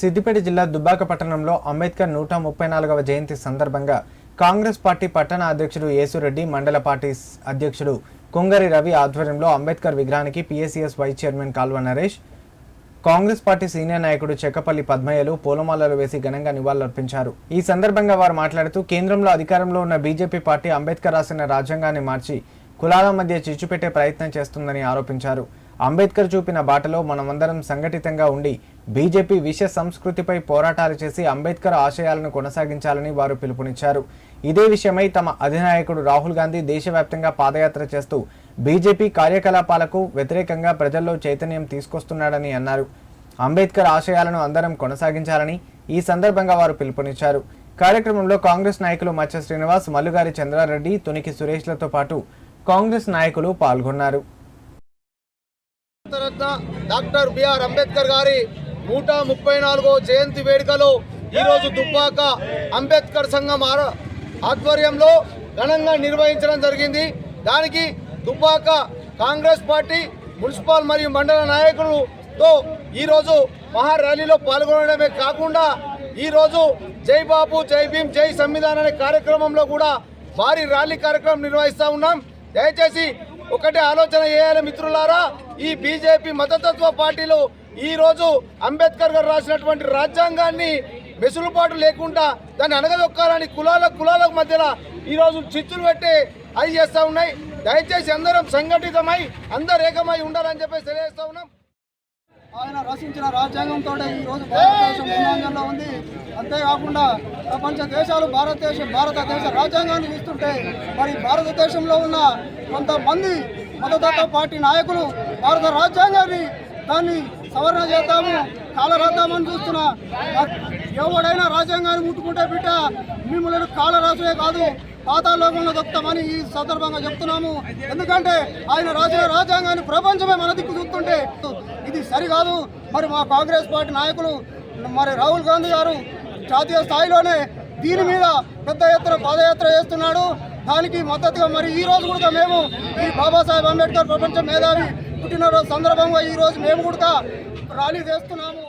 సిద్దిపేట జిల్లా దుబ్బాక పట్టణంలో అంబేద్కర్ నూట ముప్పై నాలుగవ జయంతి సందర్భంగా కాంగ్రెస్ పార్టీ పట్టణ అధ్యక్షుడు యేసురెడ్డి మండల పార్టీ అధ్యక్షుడు కొంగరి రవి ఆధ్వర్యంలో అంబేద్కర్ విగ్రహానికి PSCS vice chairman Kalva Naresh Congress party senior నాయకుడు చెక్కపల్లి పద్మయ్యలు పూలమాలలు వేసి ఘనంగా నివాళులర్పించారు. ఈ సందర్భంగా వారు మాట్లాడుతూ కేంద్రంలో అధికారంలో ఉన్న బీజేపీ పార్టీ అంబేద్కర్ రాసిన రాజ్యాంగాన్ని మార్చి కులాల మధ్య చిచ్చుపెట్టే ప్రయత్నం చేస్తుందని ఆరోపించారు. అంబేద్కర్ చూపిన బాటలో మనమందరం సంఘటితంగా ఉండి బీజేపీ విష సంస్కృతిపై పోరాటాలు చేసి అంబేద్కర్ ఆశయాలను కొనసాగించాలని వారు పిలుపునిచ్చారు. ఇదే విషయమై తమ అధినాయకుడు రాహుల్ గాంధీ దేశవ్యాప్తంగా పాదయాత్ర చేస్తూ బీజేపీ కార్యకలాపాలకు వ్యతిరేకంగా ప్రజల్లో చైతన్యం తీసుకొస్తున్నాడని అన్నారు. అంబేద్కర్ ఆశయాలను అందరం కొనసాగించాలని ఈ సందర్భంగా వారు పిలుపునిచ్చారు. కార్యక్రమంలో కాంగ్రెస్ నాయకులు మత్స్య శ్రీనివాస్ మల్లుగారి చంద్రారెడ్డి తునికి సురేష్లతో పాటు కాంగ్రెస్ నాయకులు పాల్గొన్నారు. భారతరత్న డాక్టర్ బిఆర్ అంబేద్కర్ గారి నూట ముప్పై నాలుగో జయంతి వేడుకలో ఈరోజు దుబ్బాక అంబేద్కర్ సంఘం ఆధ్వర్యంలో ఘనంగా నిర్వహించడం జరిగింది. దానికి దుబ్బాక కాంగ్రెస్ పార్టీ మున్సిపల్ మరియు మండల నాయకులతో ఈరోజు మహా ర్యాలీలో పాల్గొనడమే కాకుండా ఈరోజు జై బాబు జై భీమ్ జై సంవిధాన్ అనే కార్యక్రమంలో కూడా భారీ ర్యాలీ కార్యక్రమం నిర్వహిస్తా ఉన్నాం. దయచేసి ఒకటే ఆలోచన చేయాలి మిత్రులారా. ఈ బీజేపీ మతతత్వ పార్టీలు ఈ రోజు అంబేద్కర్ గారు రాసినటువంటి రాజ్యాంగాన్ని వెసులుబాటు లేకుండా దాన్ని అనగదొక్కాలని కులాల కులాల మధ్యన ఈ రోజు చిచ్చులు పెట్టి అది చేస్తా ఉన్నాయి. దయచేసి అందరం సంఘటితమై అందరు ఏకమై ఉండాలని చెప్పేసి తెలియజేస్తా ఉన్నాం. ఆయన రచించిన రాజ్యాంగంతో ఈ రోజు భారతదేశం ముందంజంలో ఉంది. అంతేకాకుండా ప్రపంచ దేశాలు భారతదేశం భారతదేశ రాజ్యాంగాన్ని ఇస్తుంటే మరి భారతదేశంలో ఉన్న కొంతమంది మతతత్వ పార్టీ నాయకులు భారత రాజ్యాంగాన్ని దాన్ని సవరణ చేద్దాము కాలరాద్దామని చూస్తున్నా ఎవడైనా రాజ్యాంగాన్ని ముట్టుకుంటే బిడ్డ మిమ్మల్ని కాలరాసులే కాదు. పాతాలోకంలో దొక్కుతామని ఈ సందర్భంగా చెప్తున్నాము. ఎందుకంటే ఆయన రాసిన రాజ్యాంగాన్ని ప్రపంచమే మన దిక్కు చూస్తుంటే ఇది సరికాదు. మరి మా కాంగ్రెస్ పార్టీ నాయకులు మరి రాహుల్ గాంధీ గారు జాతీయ స్థాయిలోనే దీని మీద పెద్ద ఎత్తున పాదయాత్ర చేస్తున్నాడు. దానికి మద్దతుగా మరి ఈ రోజు కూడా మేము ఈ బాబాసాహెబ్ అంబేద్కర్ ప్రపంచ మేధావి పుట్టినరోజు సందర్భంగా ఈ రోజు మేము కూడా ర్యాలీ చేస్తున్నాము.